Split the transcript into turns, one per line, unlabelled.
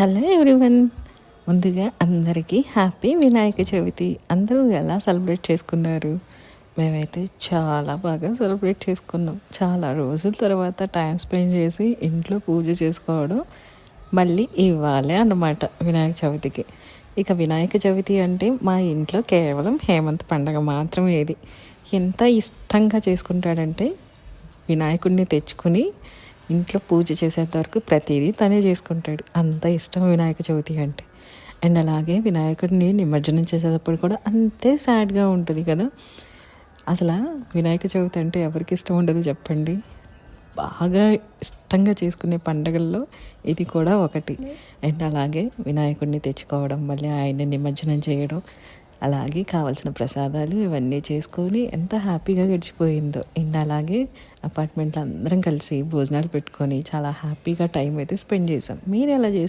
Hello everyone. ముందుగా అందరికీ happy Vinayaka Chavithi. అందరూ ఎలా సెలబ్రేట్ చేసుకున్నారు? మేమైతే చాలా బాగా సెలబ్రేట్ చేసుకున్నాం. చాలా రోజుల తర్వాత టైం స్పెండ్ చేసి ఇంట్లో పూజ చేసుకోవడం మళ్ళీ ఇవ్వాలి అన్నమాట వినాయక చవితికి. ఇక వినాయక చవితి అంటే మా ఇంట్లో కేవలం హేమంత్ పండగ మాత్రమే ఇది. ఎంత ఇష్టంగా చేసుకుంటాడంటే వినాయకుడిని తెచ్చుకుని ఇంట్లో పూజ చేసేంత వరకు ప్రతిదీ తనే చేసుకుంటాడు. అంత ఇష్టం వినాయక చవితి అంటే. అండ్ అలాగే వినాయకుడిని నిమజ్జనం చేసేటప్పుడు కూడా అంతే సాడ్గా ఉంటుంది కదా. అసలు వినాయక చవితి అంటే ఎవరికి ఇష్టం ఉండదు చెప్పండి. బాగా ఇష్టంగా చేసుకునే పండగల్లో ఇది కూడా ఒకటి. అండ్ అలాగే వినాయకుడిని తెచ్చుకోవడం మళ్ళీ ఆయన్ని నిమజ్జనం చేయడం అలాగే కావాల్సిన ప్రసాదాలు ఇవన్నీ చేసుకొని ఎంత హ్యాపీగా గడిచిపోయిందో. అండ్ అలాగే అపార్ట్మెంట్లో అందరం కలిసి భోజనాలు పెట్టుకొని చాలా హ్యాపీగా టైం అయితే స్పెండ్ చేసాం మీరు ఎలా చేసుకు